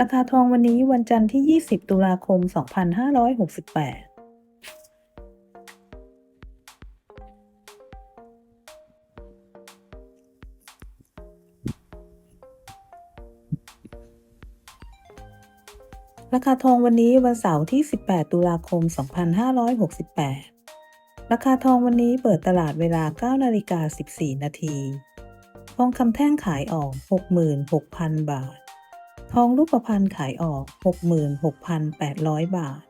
ราคาทองวันนี้วันจันทร์ที่ 20 ตุลาคม 2568ราคาทองวันนี้วันเสาร์ที่ 18 ตุลาคม 2568 ราคาทองวันนี้เปิดตลาดเวลา 9 นาฬิกา 14 นาที ทองคำแท่งขายออก 66,000 บาท ทองรูปพรรณขายออก 66,800 บาท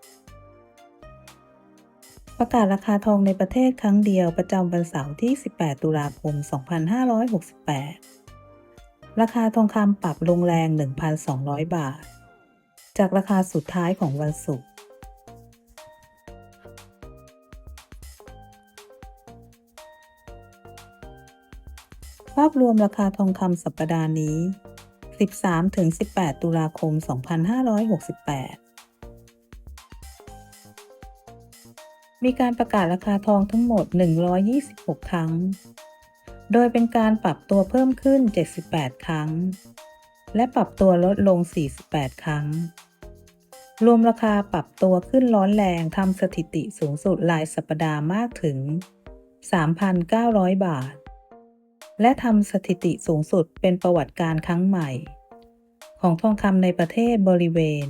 ประกาศราคาทองในประเทศครั้งเดียวประจำวันเสาร์ที่ 18 ตุลาคม 2568 ราคาทองคำปรับลงแรง 1,200 บาท จากราคาสุดท้ายของวันศุกร์ภาพรวมราคาทองคำสัปดาห์นี้ 13-18 ตุลาคม 2568 มีการประกาศราคาทองทั้งหมด 126 ครั้ง โดยเป็นการปรับตัวเพิ่มขึ้น 78 ครั้ง และปรับตัวลดลง 48 ครั้ง รวมราคาปรับตัวขึ้นร้อนแรงทำสถิติสูงสุดรายสัปดาห์มากถึง 3,900 บาทและทำสถิติสูงสุดเป็นประวัติการครั้งใหม่ ของทองคำในประเทศบริเวณ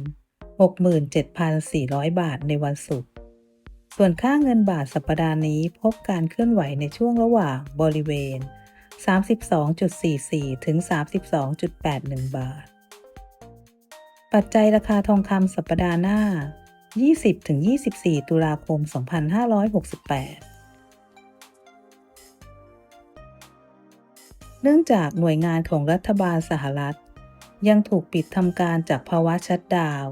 67,400 บาทในวันศุกร์ ส่วนค่าเงินบาทสัปดาห์นี้พบการเคลื่อนไหวในช่วงระหว่างบริเวณ 32.44 ถึง 32.81 บาท ปัจจัยราคาทองคำสัปดาห์หน้า 20ถึง24 ตุลาคม 2568เนื่องจากหน่วยงานของรัฐบาลสหรัฐ ยังถูกปิดทำการจากภาวะชัดดาว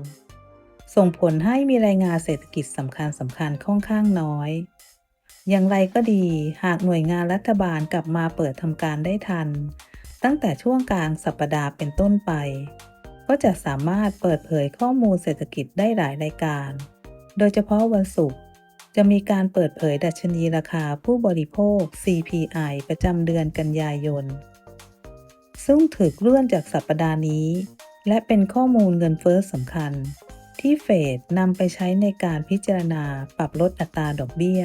ส่งผลให้มีรายงานเศรษฐกิจสำคัญสำคัญค่อนข้างน้อย อย่างไรก็ดี หากหน่วยงานรัฐบาลกลับมาเปิดทำการได้ทัน ตั้งแต่ช่วงกลางสัปดาห์เป็นต้นไป ก็จะสามารถเปิดเผยข้อมูลเศรษฐกิจได้หลายรายการ โดยเฉพาะวันศุกร์จะมีการเปิดเผยดัชนีราคาผู้บริโภค CPI ประจำเดือนกันยายน ซึ่งถือเลื่อนจากสัปดาห์นี้ และเป็นข้อมูลเงินเฟ้อสำคัญ ที่เฟดนำไปใช้ในการพิจารณาปรับลดอัตราดอกเบี้ย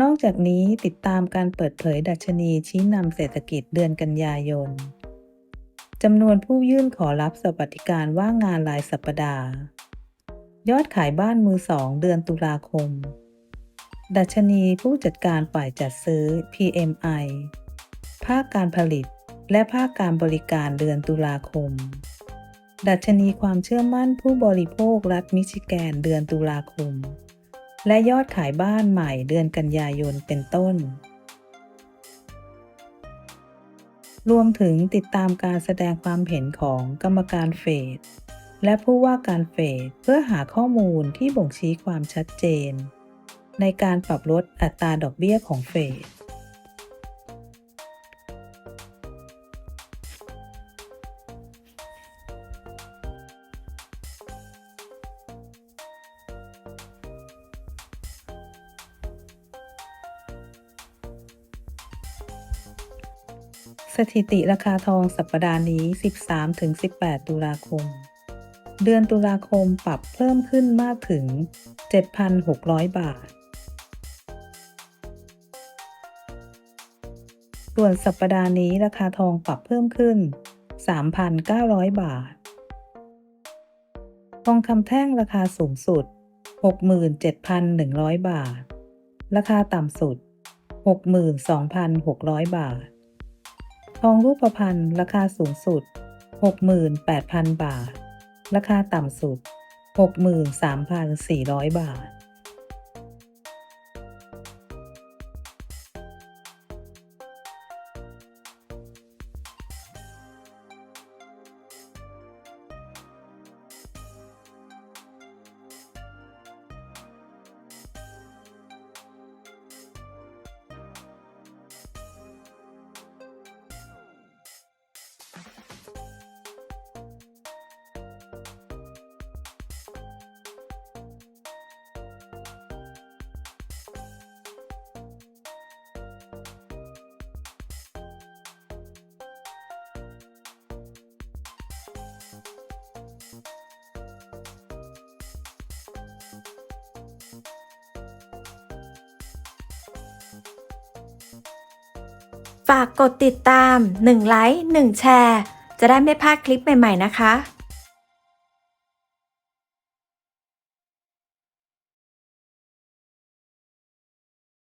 นอกจากนี้ติดตามการเปิดเผยดัชนีชี้นำเศรษฐกิจเดือนกันยายนจำนวนผู้ยื่นขอรับสวัสดิการว่างงานรายสัปดาห์ ยอดขายบ้านมือสองเดือนตุลาคม ดัชนีผู้จัดการฝ่ายจัดซื้อ PMI ภาคการผลิต และภาคการบริการเดือนตุลาคม ดัชนีความเชื่อมั่นผู้บริโภครัฐมิชิแกนเดือนตุลาคม และยอดขายบ้านใหม่เดือนกันยายนเป็นต้น รวมถึงติดตามการแสดงความเห็นของกรรมการเฟดและผู้ว่าการเฟดเพื่อหาข้อมูลที่บ่งชี้ความชัดเจน ในการปรับลดอัตราดอกเบี้ยของเฟดสถิติราคาทองสัปดาห์นี้ 13-18 ตุลาคม เดือนตุลาคมปรับเพิ่มขึ้นมากถึง 7,600 บาท ส่วนสัปดาห์นี้ราคาทองปรับเพิ่มขึ้น 3,900 บาท ทองคำแท่งราคาสูงสุด 67,100 บาท ราคาต่ำสุด 62,600 บาท ทองรูปพรรณราคาสูงสุด 68,000 บาท ราคาต่ำสุด 63,400 บาท ฝากกดติดตาม 1 ไลค์ 1 แชร์ จะได้ไม่พลาดคลิปใหม่ ๆ นะคะ